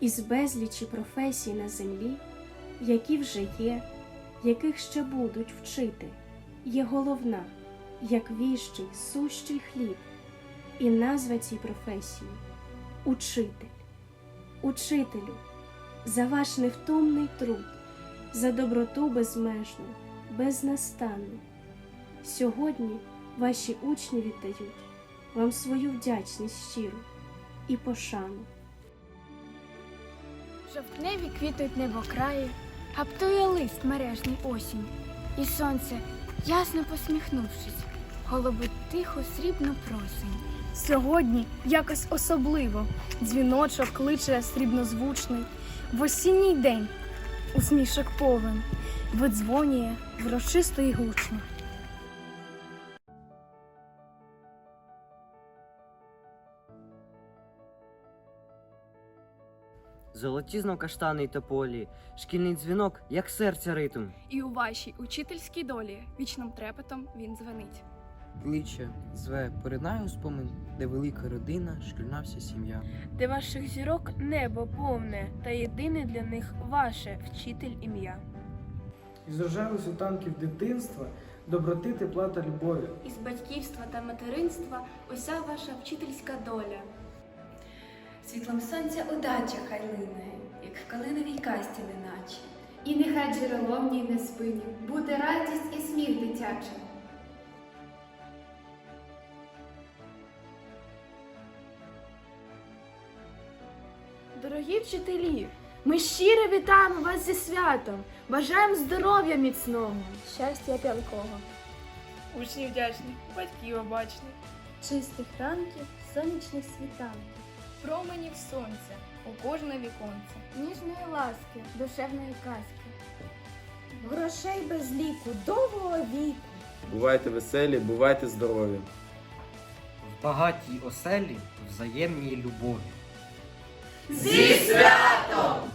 із безлічі професій на землі, які вже є, яких ще будуть вчити, є головна, як віщий, сущий хліб, і назва цій професії учитель. Учителю, за ваш невтомний труд, за доброту безмежну, безнастанну. Сьогодні ваші учні віддають вам свою вдячність щиру і пошану. Жовтневі квітуть небокраї, гаптує лист мережний осінь, і сонце, ясно посміхнувшись, голубить тихо срібну просень. Сьогодні якось особливо дзвіночок кличе срібнозвучний в осінній день усмішок повен видзвонює врочисто й гучно. Золоті знов каштани й тополі, шкільний дзвінок, як серця ритм. І у вашій учительській долі вічним трепетом він дзвенить. Кличе, зве, поринає у спомин, де велика родина, шкільна вся сім'я. де ваших зірок небо повне, та єдине для них ваше вчитель ім'я. Із рожевих світанків дитинства, доброти, тепла та любові. Із батьківства та материнства уся ваша вчительська доля. Світлом сонця удача хай лине, як в калиновій касті неначе. І нехай джерелом в ній не спині буде радість і сміх дитячий. Дорогі вчителі, ми щиро вітаємо вас зі святом, бажаємо здоров'я міцного. Щастя п'янкого, Учні вдячні, батьків обачні. чистих ранків, сонячних світанків. Променів сонця у кожне віконце. Ніжної ласки, душевної казки. Грошей без ліку, довгого віку. Бувайте веселі, бувайте здорові. В багатій оселі взаємній любові. Зі святом!